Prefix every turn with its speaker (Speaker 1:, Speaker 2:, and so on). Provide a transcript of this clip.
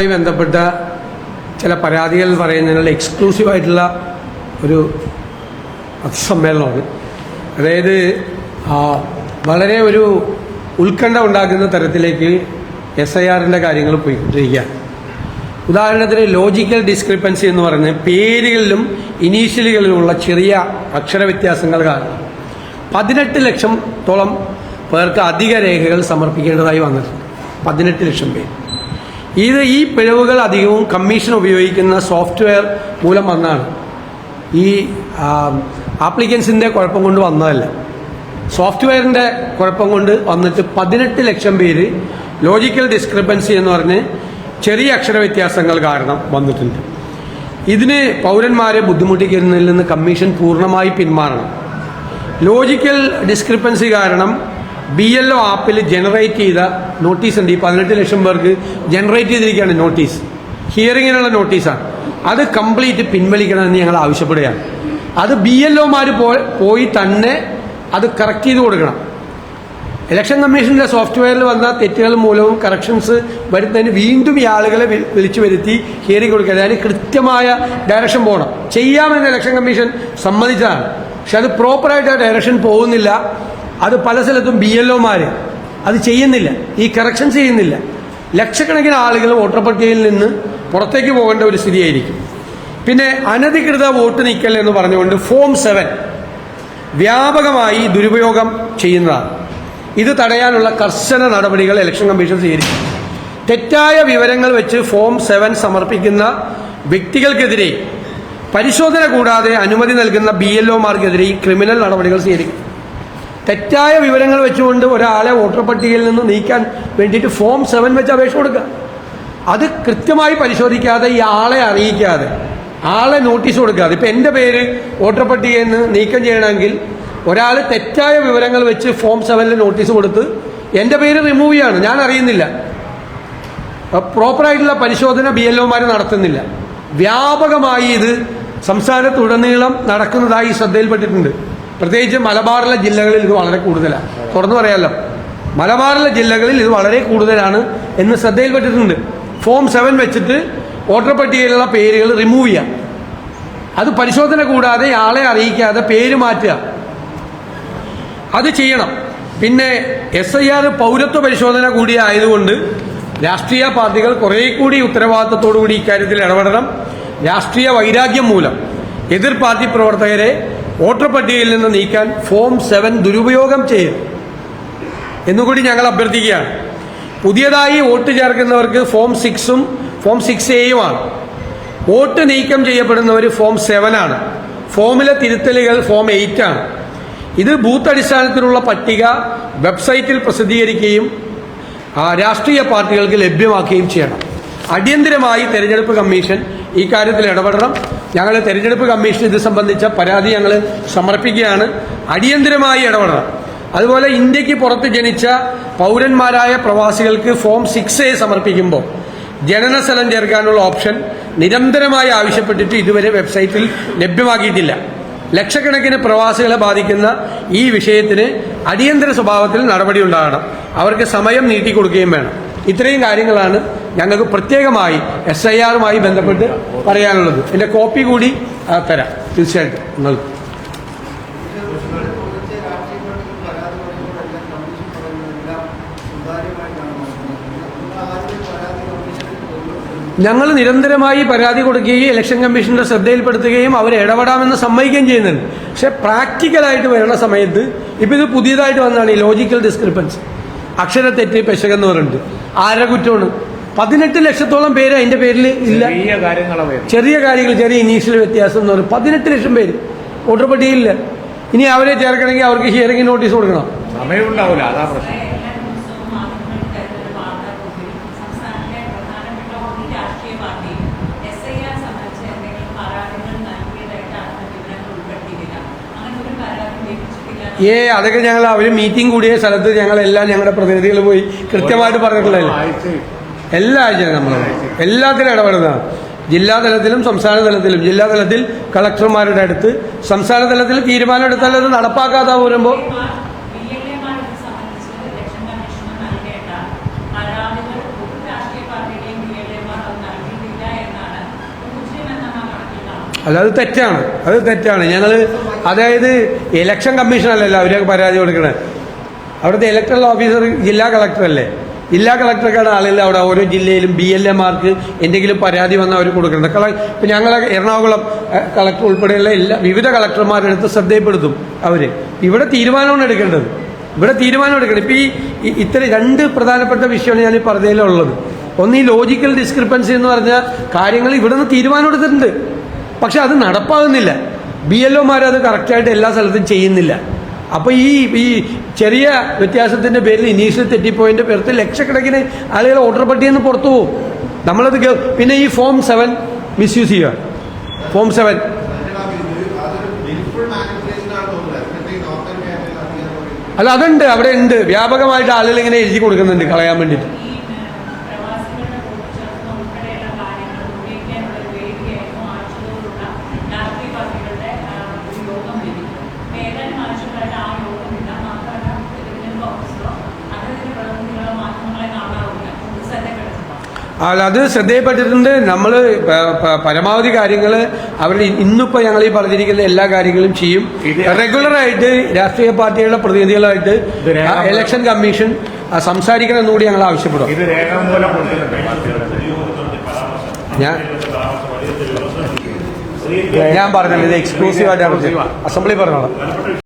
Speaker 1: ഇലക്ഷനുമായി ബന്ധപ്പെട്ട ചില പരാതികൾ പറയുന്നതിനുള്ള എക്സ്ക്ലൂസീവായിട്ടുള്ള ഒരു സമ്മേളനമാണ് അതായത് വളരെ ഒരു ഉത്കണ്ഠ ഉണ്ടാക്കുന്ന തരത്തിലേക്ക് എസ് ഐ ആറിന്റെ കാര്യങ്ങൾ പോയിക്കൊണ്ടിരിക്കുകയാണ്. ഉദാഹരണത്തിന് ലോജിക്കൽ ഡിസ്ക്രിപ്പൻസി എന്ന് പറയുന്നത് പേരുകളിലും ഇനീഷ്യലുകളിലുമുള്ള ചെറിയ അക്ഷര വ്യത്യാസങ്ങൾ കാരണം പതിനെട്ട് ലക്ഷത്തോളം പേർക്ക് അധിക രേഖകൾ സമർപ്പിക്കേണ്ടതായി വന്നിട്ടുണ്ട്. പതിനെട്ട് ലക്ഷം പേര്. ഇത് ഈ പിഴവുകൾ അധികവും കമ്മീഷൻ ഉപയോഗിക്കുന്ന സോഫ്റ്റ്വെയർ മൂലം വന്നാണ്. ഈ ആപ്ലിക്കൻസിന്റെ കുഴപ്പം കൊണ്ട് വന്നതല്ല. സോഫ്റ്റ്വെയറിന്റെ കുഴപ്പം കൊണ്ട് വന്നിട്ട് പതിനെട്ട് ലക്ഷം പേര് ലോജിക്കൽ ഡിസ്ക്രിപ്പൻസി എന്ന് പറഞ്ഞ് ചെറിയ അക്ഷര വ്യത്യാസങ്ങൾ കാരണം വന്നിട്ടുണ്ട്. ഇതിന് പൗരന്മാരെ ബുദ്ധിമുട്ടിക്കുന്നതിൽ നിന്ന് കമ്മീഷൻ പൂർണമായി പിന്മാറണം. ലോജിക്കൽ ഡിസ്ക്രിപ്പൻസി കാരണം ബി എൽ ഒ ആപ്പിൽ ജനറേറ്റ് ചെയ്ത നോട്ടീസ് ഉണ്ട്. ഈ പതിനെട്ട് ലക്ഷം പേർക്ക് ജനറേറ്റ് ചെയ്തിരിക്കുകയാണ് നോട്ടീസ് ഹിയറിങ്ങിനുള്ള നോട്ടീസാണ് അത് കംപ്ലീറ്റ് പിൻവലിക്കണമെന്ന് ഞങ്ങൾ ആവശ്യപ്പെടുകയാണ്. അത് ബി എൽ ഒമാർ പോയി തന്നെ അത് കറക്റ്റ് ചെയ്ത് കൊടുക്കണം. ഇലക്ഷൻ കമ്മീഷന്റെ സോഫ്റ്റ്വെയറിൽ വന്ന തെറ്റുകൾ മൂലവും കറക്ഷൻസ് വരുന്നതിന് വീണ്ടും ഈ ആളുകളെ വിളിച്ചു വരുത്തി ഹിയറിംഗ് കൊടുക്കുക. അതിന് കൃത്യമായ ഡയറക്ഷൻ പോകണം. ചെയ്യാമെന്ന് ഇലക്ഷൻ കമ്മീഷൻ സമ്മതിച്ചതാണ്. പക്ഷെ അത് പ്രോപ്പറായിട്ട് ആ ഡയറക്ഷൻ പോകുന്നില്ല. അത് പല സ്ഥലത്തും ബി എൽ ഒമാർ അത് ചെയ്യുന്നില്ല. ഈ കറക്ഷൻ ചെയ്യുന്നില്ല. ലക്ഷക്കണക്കിന് ആളുകൾ വോട്ടർ പട്ടികയിൽ നിന്ന് പുറത്തേക്ക് പോകേണ്ട ഒരു സ്ഥിതിയായിരിക്കും. പിന്നെ അനധികൃത വോട്ട് നീക്കൽ എന്ന് പറഞ്ഞുകൊണ്ട് ഫോം സെവൻ വ്യാപകമായി ദുരുപയോഗം ചെയ്യുന്നതാണ്. ഇത് തടയാനുള്ള കർശന നടപടികൾ ഇലക്ഷൻ കമ്മീഷൻ സ്വീകരിക്കും തെറ്റായ വിവരങ്ങൾ വെച്ച് ഫോം സെവൻ സമർപ്പിക്കുന്ന വ്യക്തികൾക്കെതിരെ പരിശോധന കൂടാതെ അനുമതി നൽകുന്ന ബി എൽ ഒമാർക്കെതിരെ ക്രിമിനൽ നടപടികൾ സ്വീകരിക്കും. തെറ്റായ വിവരങ്ങൾ വെച്ചുകൊണ്ട് ഒരാളെ വോട്ടർ പട്ടികയിൽ നിന്ന് നീക്കാൻ വേണ്ടിയിട്ട് ഫോം സെവൻ വെച്ച് അപേക്ഷ കൊടുക്കുക. അത് കൃത്യമായി പരിശോധിക്കാതെ ഈ ആളെ അറിയിക്കാതെ ആളെ നോട്ടീസ് കൊടുക്കാതെ ഇപ്പം എന്റെ പേര് വോട്ടർ പട്ടികയിൽ നിന്ന് നീക്കം ചെയ്യണമെങ്കിൽ ഒരാൾ തെറ്റായ വിവരങ്ങൾ വെച്ച് ഫോം സെവനിൽ നോട്ടീസ് കൊടുത്ത് എന്റെ പേര് റിമൂവ് ചെയ്യാണ്. ഞാൻ അറിയുന്നില്ല. പ്രോപ്പറായിട്ടുള്ള പരിശോധന ബി എൽ ഒമാർ നടത്തുന്നില്ല. വ്യാപകമായി ഇത് സംസ്ഥാനത്തുടനീളം നടക്കുന്നതായി ശ്രദ്ധയിൽപ്പെട്ടിട്ടുണ്ട്. പ്രത്യേകിച്ച് മലബാറിലെ ജില്ലകളിൽ ഇത് വളരെ കൂടുതലാണ്. തുറന്നു പറയാമല്ലോ മലബാറിലെ ജില്ലകളിൽ ഇത് വളരെ കൂടുതലാണ് എന്ന് ശ്രദ്ധയിൽപ്പെട്ടിട്ടുണ്ട്. ഫോം സെവൻ വെച്ചിട്ട് വോട്ടർ പട്ടികയിലുള്ള പേരുകൾ റിമൂവ് ചെയ്യാം. അത് പരിശോധന കൂടാതെ ആളെ അറിയിക്കാതെ പേര് മാറ്റുക. അത് ചെയ്യണം. പിന്നെ എസ് ഐ ആർ പൗരത്വ പരിശോധന കൂടി ആയതുകൊണ്ട് രാഷ്ട്രീയ പാർട്ടികൾ കുറേ കൂടി ഉത്തരവാദിത്തത്തോടുകൂടി ഇക്കാര്യത്തിൽ ഇടപെടണം. രാഷ്ട്രീയ വൈരാഗ്യം മൂലം. എതിർ പാർട്ടി പ്രവർത്തകരെ വോട്ടർ പട്ടികയിൽ നിന്ന് നീക്കാൻ ഫോം സെവൻ ദുരുപയോഗം ചെയ്യും. എന്നുകൂടി ഞങ്ങൾ അഭ്യർത്ഥിക്കുകയാണ്. പുതിയതായി വോട്ട് ചേർക്കുന്നവർക്ക് ഫോം സിക്സും ഫോം സിക്സ് എയുമാണ്. വോട്ട് നീക്കം ചെയ്യപ്പെടുന്നവർ ഫോം സെവൻ ആണ്. ഫോമിലെ തിരുത്തലുകൾ ഫോം എയ്റ്റ് ആണ്. ഇത് ബൂത്ത് അടിസ്ഥാനത്തിലുള്ള പട്ടിക വെബ്സൈറ്റിൽ പ്രസിദ്ധീകരിക്കുകയും രാഷ്ട്രീയ പാർട്ടികൾക്ക് ലഭ്യമാക്കുകയും ചെയ്യണം. അടിയന്തിരമായി തെരഞ്ഞെടുപ്പ് കമ്മീഷൻ ഈ കാര്യത്തിൽ ഇടപെടണം. ഞങ്ങൾ തെരഞ്ഞെടുപ്പ് കമ്മീഷൻ ഇത് സംബന്ധിച്ച പരാതി ഞങ്ങൾ സമർപ്പിക്കുകയാണ്. അടിയന്തിരമായി ഇടപെടണം. അതുപോലെ ഇന്ത്യയ്ക്ക് പുറത്ത് ജനിച്ച പൗരന്മാരായ പ്രവാസികൾക്ക് ഫോം സിക്സ് എ സമർപ്പിക്കുമ്പോൾ ജനന സ്ഥലം ചേർക്കാനുള്ള ഓപ്ഷൻ നിരന്തരമായി ആവശ്യപ്പെട്ടിട്ട് ഇതുവരെ വെബ്സൈറ്റിൽ ലഭ്യമാക്കിയിട്ടില്ല. ലക്ഷക്കണക്കിന് പ്രവാസികളെ ബാധിക്കുന്ന ഈ വിഷയത്തിന് അടിയന്തര സ്വഭാവത്തിൽ നടപടി ഉണ്ടാകണം. അവർക്ക് സമയം നീട്ടിക്കൊടുക്കുകയും വേണം. ഇത്രയും കാര്യങ്ങളാണ് ഞങ്ങൾക്ക് പ്രത്യേകമായി എസ് ഐ ആറുമായി ബന്ധപ്പെട്ട് പറയാനുള്ളത്. എന്റെ കോപ്പി കൂടി തരാം. തീർച്ചയായിട്ടും. നിങ്ങൾക്ക് ഞങ്ങൾ നിരന്തരമായി പരാതി കൊടുക്കുകയും ഇലക്ഷൻ കമ്മീഷന്റെ ശ്രദ്ധയിൽപ്പെടുത്തുകയും അവർ ഇടപെടാമെന്ന് സമ്മതിക്കുകയും ചെയ്യുന്നുണ്ട്. പക്ഷെ പ്രാക്ടിക്കലായിട്ട് വരുന്ന സമയത്ത് ഇപ്പം ഇത് പുതിയതായിട്ട് വന്നതാണ് ഈ ലോജിക്കൽ ഡിസ്ക്രിപ്പൻസ് അക്ഷരത്തെറ്റ് പെശകെന്ന് പറഞ്ഞിട്ട് ആരുടെ കുറ്റമാണ്? പതിനെട്ട് ലക്ഷത്തോളം പേര് അതിന്റെ പേരിൽ ഇല്ല.
Speaker 2: ചെറിയ
Speaker 1: കാര്യങ്ങൾ ചെറിയ ഇനീഷ്യൽ വ്യത്യാസം എന്ന് പറയും പതിനെട്ട് ലക്ഷം പേര്. വോട്ടർ പട്ടികയിൽ ഇനി അവരെ ചേർക്കണമെങ്കിൽ അവർക്ക് ഹിയറിംഗ് നോട്ടീസ് കൊടുക്കണം.
Speaker 2: സമയം ഉണ്ടാവില്ല അതാ പ്രശ്നം.
Speaker 1: ഏ അതൊക്കെ ഞങ്ങൾ അവർ മീറ്റിംഗ് കൂടിയ സ്ഥലത്ത് ഞങ്ങളെല്ലാം ഞങ്ങളുടെ പ്രതിനിധികൾ പോയി കൃത്യമായിട്ട് പറഞ്ഞിട്ടുള്ളതല്ലേ? എല്ലാ ആഴ്ചയും നമ്മൾ എല്ലാത്തിലും ഇടപെടുന്നതാണ് ജില്ലാ തലത്തിലും സംസ്ഥാന തലത്തിലും. ജില്ലാ തലത്തിൽ കളക്ടർമാരുടെ അടുത്ത് സംസ്ഥാന തലത്തിൽ തീരുമാനം എടുത്താൽ അത് നടപ്പാക്കാതെ വരുമ്പോൾ അല്ല അത് തെറ്റാണ്. അത് തെറ്റാണ്. ഞങ്ങൾ അതായത് ഇലക്ഷൻ കമ്മീഷനല്ലല്ലോ അവരൊക്കെ പരാതി കൊടുക്കണത് അവിടുത്തെ ഇലക്ട്രൽ ഓഫീസർ ജില്ലാ കളക്ടറല്ലേ ജില്ലാ കളക്ടർക്കാണ് ആളില്ല അവിടെ ഓരോ ജില്ലയിലും ബി എൽ എമാർക്ക് എന്തെങ്കിലും പരാതി വന്നാൽ അവർ കൊടുക്കുന്നുണ്ട് കള ഇപ്പം ഞങ്ങൾ എറണാകുളം കളക്ടർ ഉൾപ്പെടെയുള്ള എല്ലാ വിവിധ കളക്ടർമാരെടുത്ത് ശ്രദ്ധയപ്പെടുത്തും അവർ ഇവിടെ തീരുമാനമാണ് എടുക്കേണ്ടത്. ഇവിടെ തീരുമാനം എടുക്കണം. ഇപ്പം ഈ ഈ- ഇത്ര രണ്ട് പ്രധാനപ്പെട്ട വിഷയമാണ് ഞാൻ ഈ പറഞ്ഞതിലുള്ളത്. ഒന്ന് ഈ ലോജിക്കൽ ഡിസ്ക്രിപ്പൻസി എന്ന് പറഞ്ഞാൽ കാര്യങ്ങൾ ഇവിടെ നിന്ന് തീരുമാനം എടുത്തിട്ടുണ്ട്. പക്ഷെ അത് നടപ്പാകുന്നില്ല. ബി എൽ ഒമാർ അത് കറക്റ്റായിട്ട് എല്ലാ സ്ഥലത്തും ചെയ്യുന്നില്ല. അപ്പോൾ ഈ ഈ ചെറിയ വ്യത്യാസത്തിന്റെ പേരിൽ ഇനീഷ്യൽ തെറ്റിപ്പോയിന്റെ പേരിൽ ലക്ഷക്കണക്കിന് ആളുകൾ വോട്ടർ പട്ടികയിൽ നിന്ന് പുറത്തു പോകും. നമ്മളത് പിന്നെ ഈ ഫോം സെവൻ മിസ്യൂസ് ചെയ്യുക. Form seven. അല്ല അതുണ്ട് അവിടെ ഉണ്ട്. വ്യാപകമായിട്ട് ആളുകൾ ഇങ്ങനെ എഴുതി കൊടുക്കുന്നുണ്ട് കളയാൻ വേണ്ടിയിട്ട്. അല്ല അത് ശ്രദ്ധയിൽപ്പെട്ടിട്ടുണ്ട്. നമ്മൾ പരമാവധി കാര്യങ്ങൾ അവർ ഇന്നിപ്പോൾ ഞങ്ങൾ ഈ പറഞ്ഞിരിക്കുന്ന എല്ലാ കാര്യങ്ങളും ചെയ്യും. റെഗുലറായിട്ട് രാഷ്ട്രീയ പാർട്ടികളുടെ പ്രതിനിധികളായിട്ട് ഇലക്ഷൻ കമ്മീഷൻ സംസാരിക്കണം എന്നുകൂടി ഞങ്ങൾ ആവശ്യപ്പെടും. ഞാൻ ഞാൻ പറഞ്ഞത് ഇത് എക്സ്ക്ലൂസീവായിട്ട് അസംബ്ലി പറഞ്ഞോളാം.